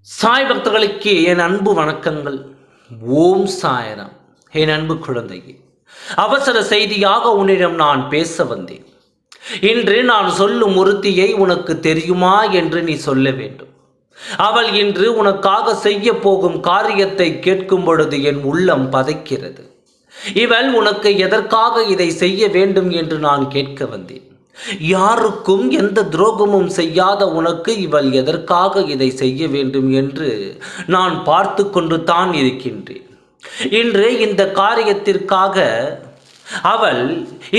சாய் பக்தர்களுக்கு என் அன்பு வணக்கங்கள். ஓம் சாயராம். என் அன்பு குழந்தையே அவசர செய்தியாக உன்னிடம் நான் பேச வந்தேன். இன்று நான் சொல்லும் ஒருத்தியை உனக்கு தெரியுமா என்று நீ சொல்ல வேண்டும். அவள் இன்று உனக்காக செய்ய போகும் காரியத்தை கேட்கும் பொழுது என் உள்ளம் பதைக்கிறது. இவள் உனக்கு எதற்காக இதை செய்ய வேண்டும் என்று நான் கேட்க வந்தேன். யாருக்கும் எந்த துரோகமும் செய்யாத உனக்கு இவள் எதற்காக இதை செய்ய வேண்டும் என்று நான் பார்த்து கொண்டு தான் இருக்கின்றேன். இன்று இந்த காரியத்திற்காக அவள்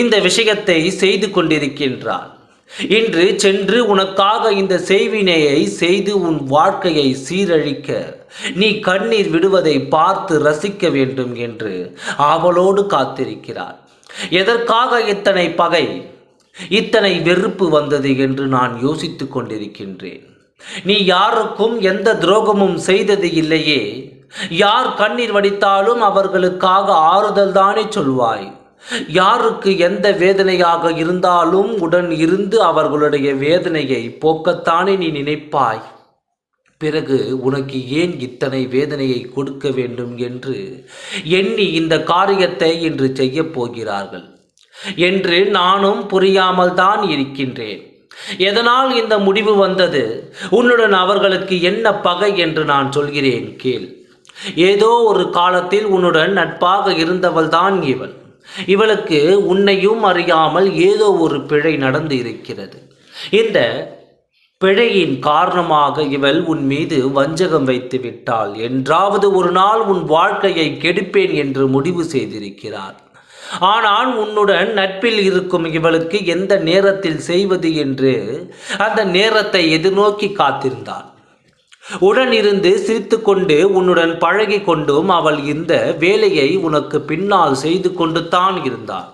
இந்த விஷயத்தை செய்து கொண்டிருக்கின்றாள். இன்று சென்று உனக்காக இந்த செய்வினையை செய்து உன் வாழ்க்கையை சீரழிக்க நீ கண்ணீர் விடுவதை பார்த்து ரசிக்க வேண்டும் என்று அவளோடு காத்திருக்கிறாள் எதற்காக இத்தனை பகை? இத்தனை வெறுப்பு வந்தது என்று நான் யோசித்துக் கொண்டிருக்கின்றேன். நீ யாருக்கும் எந்த துரோகமும் செய்தது இல்லையே. யார் கண்ணீர் வடித்தாலும் அவர்களுக்காக ஆறுதல் தானே சொல்வாய். யாருக்கு எந்த வேதனையாக இருந்தாலும் உடன் இருந்து அவர்களுடைய வேதனையை போக்கத்தானே நீ நினைப்பாய். பிறகு உனக்கு ஏன் இத்தனை வேதனையை கொடுக்க வேண்டும் என்று எண்ணி இந்த காரியத்தை இன்று செய்யப் போகிறார்கள். என்று நானும் புரியாமல் தான் இருக்கின்றேன். எதனால் இந்த முடிவு வந்தது? உன்னுடன் அவர்களுக்கு என்ன பகை என்று நான் சொல்கிறேன் கேள். ஏதோ ஒரு காலத்தில் உன்னுடன் நட்பாக இருந்தவள்தான் இவள் இவளுக்கு உன்னையும் அறியாமல் ஏதோ ஒரு பிழை நடந்து இருக்கிறது. இந்த பிழையின் காரணமாக இவள் உன் மீது வஞ்சகம் வைத்து விட்டாள். என்றாவது ஒரு நாள் உன் வாழ்க்கையை கெடுப்பேன் என்று முடிவு செய்திருக்கிறார். ஆனால் உன்னுடன் நட்பில் இருக்கும் இவளுக்கு எந்த நேரத்தில் செய்வது என்று அந்த நேரத்தை எதிர்நோக்கி காத்திருந்தாள் உடனிருந்து சிரித்துக்கொண்டு உன்னுடன் பழகி கொண்டும் அவள் இந்த வேலையை உனக்கு பின்னால் செய்து கொண்டு தான் இருந்தாள்.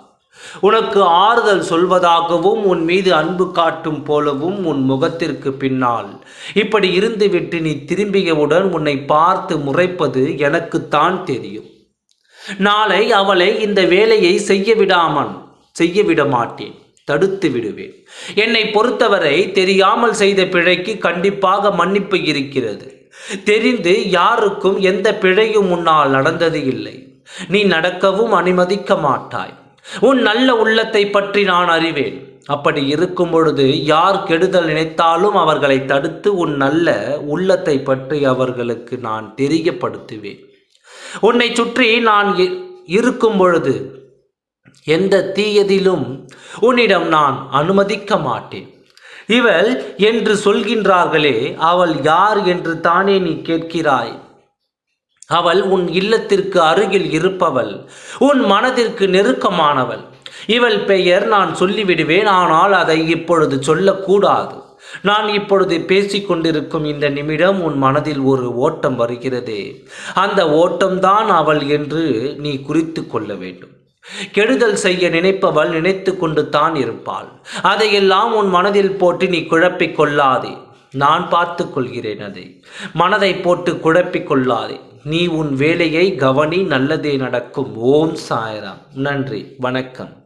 உனக்கு ஆறுதல் சொல்வதாகவும் உன் மீது அன்பு காட்டும் போலவும் உன் முகத்திற்கு பின்னால். இப்படி இருந்துவிட்டு நீ திரும்பியவுடன் உன்னை பார்த்து முறைப்பது எனக்குத்தான் தெரியும். நாளை அவளை இந்த வேலையை செய்ய விடாமல் செய்ய விட மாட்டேன் தடுத்து விடுவேன். என்னை பொறுத்தவரை தெரியாமல் செய்த பிழைக்கு கண்டிப்பாக மன்னிப்பு இருக்கிறது. தெரிந்து யாருக்கும் எந்த பிழையும் உன்னால் நடந்தது இல்லை. நீ நடக்கவும் அனுமதிக்க மாட்டாய். உன் நல்ல உள்ளத்தை பற்றி நான் அறிவேன். அப்படி இருக்கும் பொழுது யார் கெடுதல் நினைத்தாலும் அவர்களை தடுத்து உன் நல்ல உள்ளத்தை பற்றி அவர்களுக்கு நான் தெரியப்படுத்துவேன். உன்னை சுற்றி நான் இ- இருக்கும் பொழுது எந்த தீயதிலும் உன்னிடம் நான் அனுமதிக்க மாட்டேன். இவள் என்று சொல்கின்றார்களே அவள் யார் என்று தானே நீ கேட்கிறாய். அவள் உன் இல்லத்திற்கு அருகில் இருப்பவள் உன் மனதிற்கு நெருக்கமானவள். இவள் பெயர் நான் சொல்லிவிடுவேன் ஆனால் அதை இப்பொழுது சொல்லக்கூடாது. நான் இப்பொழுது பேசிக்கொண்டிருக்கும் இந்த நிமிடம் உன் மனதில் ஒரு ஓட்டம் வருகிறதே. அந்த ஓட்டம்தான் அவள் என்று நீ குறித்து கொள்ள வேண்டும். கெடுதல் செய்ய நினைப்பவள் நினைத்து கொண்டு தான் இருப்பாள். அதையெல்லாம் உன் மனதில் போட்டு நீ குழப்பிக் கொள்ளாதே. நான் பார்த்து கொள்கிறேன் அதை. மனதை போட்டு குழப்பிக் கொள்ளாதே. நீ உன் வேலையை கவனி நல்லதே நடக்கும். ஓம் சாயராம். நன்றி. வணக்கம்.